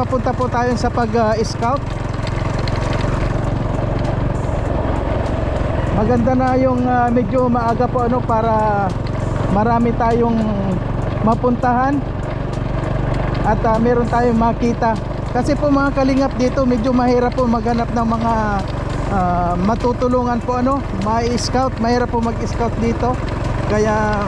papunta po tayo sa pag-scout. Maganda na yung ah, medyo maaga po ano para marami tayong mapuntahan at ah, meron tayong makita. Kasi po mga kalingap dito medyo mahirap po maghanap ng mga ah, matutulungan po ano, ma-scout, mahirap po mag-scout dito. Kaya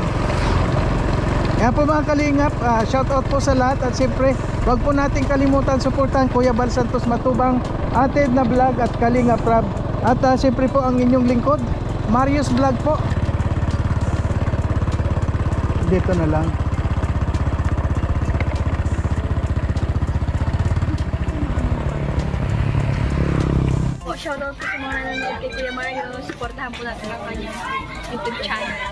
yan po mga kalingap, ah, shout out po sa lahat at siyempre wag po nating kalimutan suportahan Kuya Bal Santos Matubang, Ated na Vlog at Kalingap Rab. At ah, siyempre po ang inyong lingkod, Marius Vlog po. Dito na lang. Po, shoutout po sa mga nanonood kay Kuya Mario. Supportahan po natin ang kanyang YouTube channel.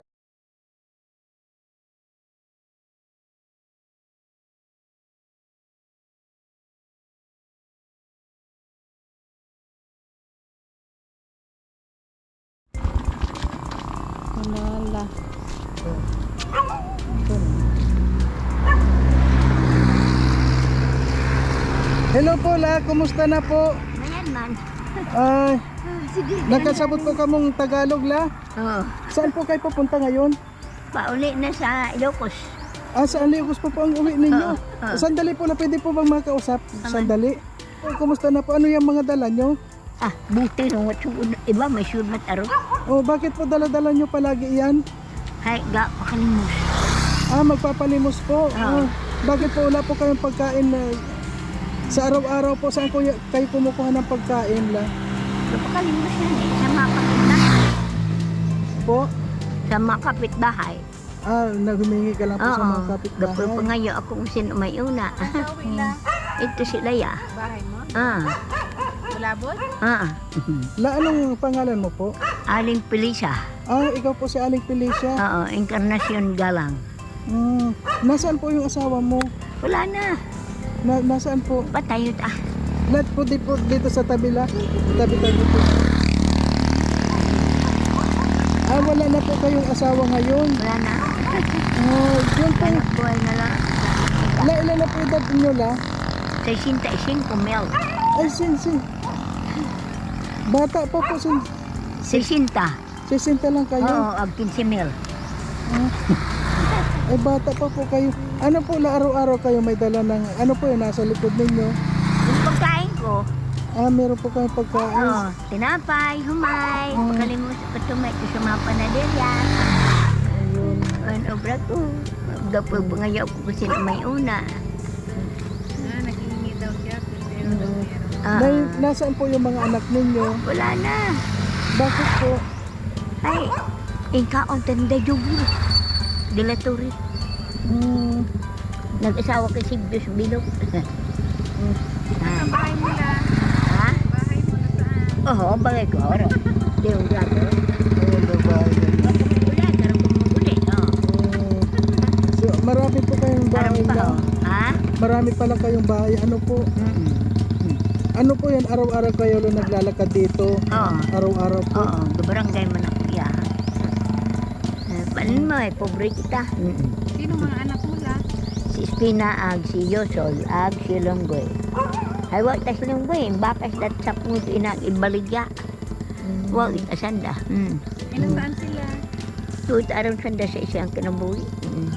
Hello po la, kumusta na po? Mayan man. Ah, Sige. nagkasabot po kamong Tagalog la. Oh, Saan po kayo pupunta ngayon? pauli na sa Ilocos. Ah, sa Aligos po po ang uwi ninyo. Oo, oo. Sandali po na pwede po bang makausap? Sandali. Kumusta na po? Ano yung mga dala nyo? Ah, buti nung watsuod. Iba may sure mataro. Oh, bakit po dala-dala nyo palagi yan? Hay, ga pakalimus. Ah, magpapalimos po. Ah, Oo. bakit po wala po kayong pagkain na sa araw-araw po saan ko kayo kumukuha ng pagkain la? So, pakalimus yan eh. Sa mga kapitbahay. Po? Sa mga kapitbahay. Ah, naghumingi ka lang po sa mga Oo. Gapol pa kapitbahay. ngayon akong sino may una. Ito si Laya. Bahay mo? Ah, Malabot? ah. La, anong pangalan mo po? Aling Pilisa. Ah, ikaw po si Aling Felicia. Oo, Encarnacion Galang. Hmm. Nasaan po yung asawa mo? Wala na. Na, nasaan po? Patay ta. Lahat po di po dito sa tabi la. Tabi-tabi po. Ah, wala na po kayong asawa ngayon. Wala na. Ah, yun po. Anak buhay na lang. La, ilan na po edad niyo la? 65 mil. Ay, sin, sin. Bata pa po, sin. 60. 60 lang kayo. Oo, ag 15 mil. Ay, bata pa po kayo. Ano po la, araw-araw kayo may dala ng, ano po yun, nasa likod ninyo? Yung pagkain ko, Ah, meron po kayong pagkain. oo, tinapay, humay, Mm. pagkalimus, patumay ko sa mga panaderya. Ayun. Ang obra ko. Gapag ngayon ko kasi may una. Ah, naghihingi daw siya. Pero Mm. Ah, Nay, nasaan po yung mga anak ninyo? wala na. Bakit po? Ay, inkaon tanda jugo. Dilaturi. Hmm, Nag-asawa kay Sigbius Bilog. Ang bahay mo na. ha? Bahay mo na saan? Oo, bagay ko. Oro. Di yung gato. ayun na ba? Wala, karang. Oo. Hmm. So, marami po kayong bahay pa, na. oh. Ha? Marami pala kayong bahay. Ano po? Mm-mm. Ano po yan? Araw-araw kayo lang naglalakad dito? Oo. Araw-araw po? Oo, gabarangay man ako ya. Eh, Paano mo eh, pobre kita. Sino mga anak mo la? Si Spina ag, si Yosol ag, si Longgoy. Ay, wag tas Longgoy, bakas dat sa puto inag ibaligya. Wag itasanda. Mm. Ilan saan sila? Tuwit araw sanda sa isang kinabuhi. Mm.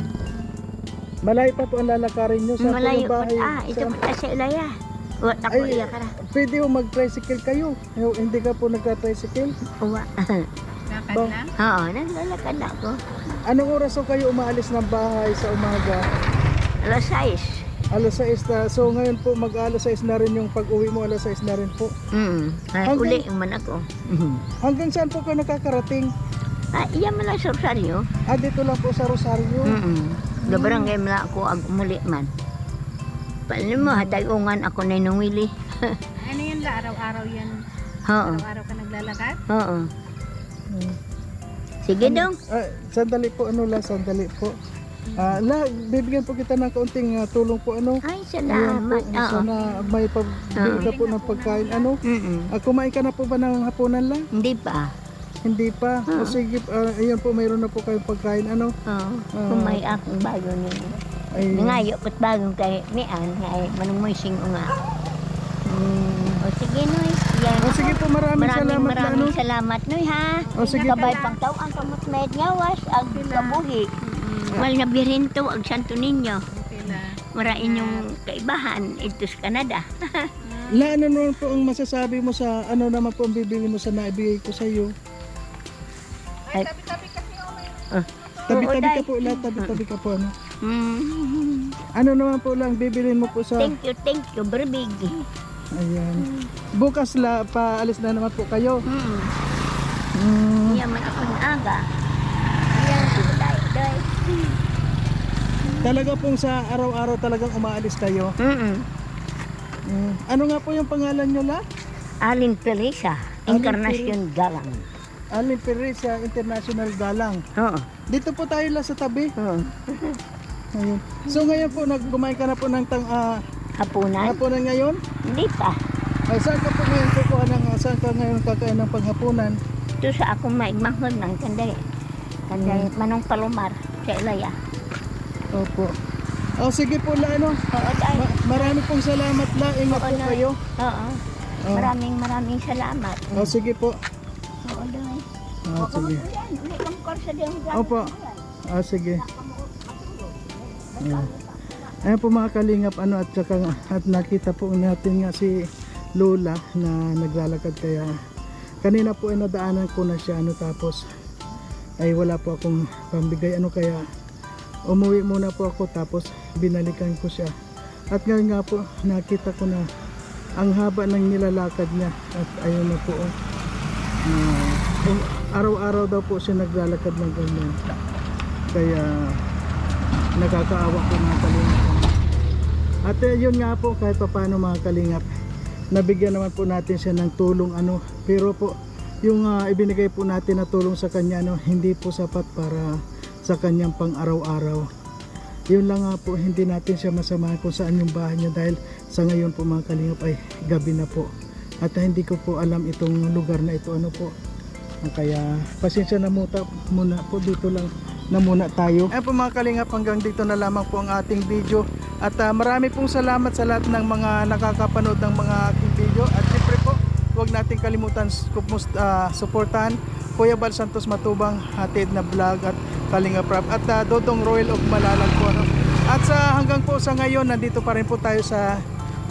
Malayo pa po ang lalakarin nyo. Saan po Malayo pa. bahay? Ah, ito pa sa ilaya. Wag ako Ay, iya kara. Pwede ho mag-tricycle kayo. Yo, Hindi ka po nagka-tricycle. Uwa. Lakad Bang- lang? Oo, naglalakad ako. Anong oras ho kayo umaalis ng bahay sa umaga? Alas 6. Alas 6 na. So ngayon po mag-alas 6 na rin yung pag-uwi mo. Alas 6 na rin po. Mm. Ay, Hanggang- uli man ako. Mhm. Hanggang saan po kayo nakakarating? Ah, iya man lang sa Rosario. Ah, dito lang po sa Rosario. Mm. Gabarangay man lang ako ag umuli man. Paano mo, hatagungan ako na inungwili. Ano yan la? Araw-araw yan. Oo, Araw-araw ka naglalakad? oo. Hmm. Sige dong. Ah, sandali po, ano la, sandali po. Ah, la, bibigyan po kita ng kaunting ah, tulong po, ano. Ay, salamat. po, Oo. sana may pabili ka po ng pagkain, ano. Mm-mm. Ah, kumain ka na po ba ng hapunan la? Hindi pa. Hindi pa. O sige, ah, ayan po, mayroon na po kayong pagkain, ano. Oo. Kung may akong bago ninyo. Ay, Ngayo, pat bagong kay Mian, ay manungoy sing nga. mm, O sige, Noy. Yan. o sige po, maraming, Maraming salamat la, ano. maraming salamat, Noy, ha? O sige. Kabay pang tao ang kamot med ngawas, ag kabuhi. Wal na birinto, ag santo ninyo. Sila. Mara inyong kaibahan, ito sa Canada. La, ano naman po ang masasabi mo sa, ano naman po ang bibili mo sa naibigay ko sa iyo? Ay, Tabi-tabi Oo, ka Day. po, la, tabi-tabi ka po, ano. Mm, Ano naman po lang bibilin mo po sa... thank you, thank you, very big. Ayan. Bukas la, paalis na naman po kayo. Mm. Mm, Iya man ako ng aga. Yan, tayo, day. talaga pong sa araw-araw talagang umaalis kayo. Mm-mm. Mm. Ano nga po yung pangalan nyo la? Alin Teresa, Alin Encarnacion Galang. Alin Pereza International Galang. Oo. Dito po tayo la sa tabi. Oo. Ayun. So ngayon po, nagkumain ka na po ng tang, ah, Hapunan? hapunan ngayon? Hindi pa. Ay, saan ka po ngayon kukuha ng, ah, saan ka ngayon kakain ng panghapunan? Ito sa akong maigmahon ng kanday. Kanday, manong palumar sa Ilaya. Opo. Oh, sige po la, ano. Oo. Ma- marami pong salamat la. Ingat Oo, po Nay. kayo. Oo. Oh. Maraming maraming salamat. Oh, sige po. Oo, day. Ah, sige. Yan, uli kang korsa din. Opo. Ah, sige. Ayan. Ayan po mga kalingap ano at saka at nakita po natin nga si Lola na naglalakad kaya kanina po ay nadaanan ko na siya ano tapos ay wala po akong pambigay ano kaya umuwi muna po ako tapos binalikan ko siya at ngayon nga po nakita ko na ang haba ng nilalakad niya at ayun na po oh. Kung araw-araw daw po siya naglalakad ng ganyan kaya nakakaawa po mga kalingap. At yun nga po kahit pa paano mga kalingap nabigyan naman po natin siya ng tulong ano. Pero po yung ah, ibinigay po natin na tulong sa kanya ano, hindi po sapat para sa kanyang pang araw-araw yun lang nga po hindi natin siya masamahan kung saan yung bahay niya dahil sa ngayon po mga kalingap ay gabi na po. At hindi ko po alam itong lugar na ito ano po. Kaya pasensya na muna po dito lang na muna tayo. Ayan po mga kalingap hanggang dito na lamang po ang ating video. At ah, marami pong salamat sa lahat ng mga nakakapanood ng mga ating video. At siyempre po, huwag nating kalimutan ah, suportahan Kuya Bal Santos Matubang, Hatid na Vlog at Kalinga Prab at ah, Dodong Royal of Malalag po. No? At sa hanggang po sa ngayon, nandito pa rin po tayo sa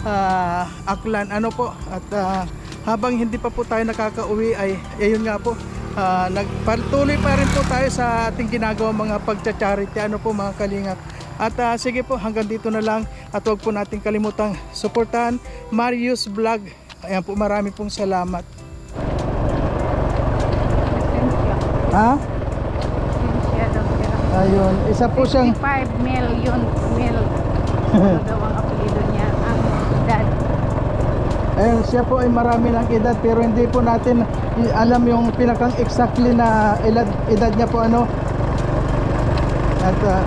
ah, Aklan. Ano po? At ah, habang hindi pa po tayo nakakauwi ay ayun nga po Ah, nagpatuloy pa rin po tayo sa ating ginagawa mga pagcha-charity. Ano po mga kalingap at ah, sige po hanggang dito na lang. At huwag po natin kalimutang suportahan. Marius Vlog. Ayan po marami pong salamat. Ha? Ayun isa po siyang 55 million mil. Ano daw ang apelido niya? Ang dad. Ayun siya po ay marami ng edad pero hindi po natin alam yung pinakang exactly na edad, edad niya po ano? At ah,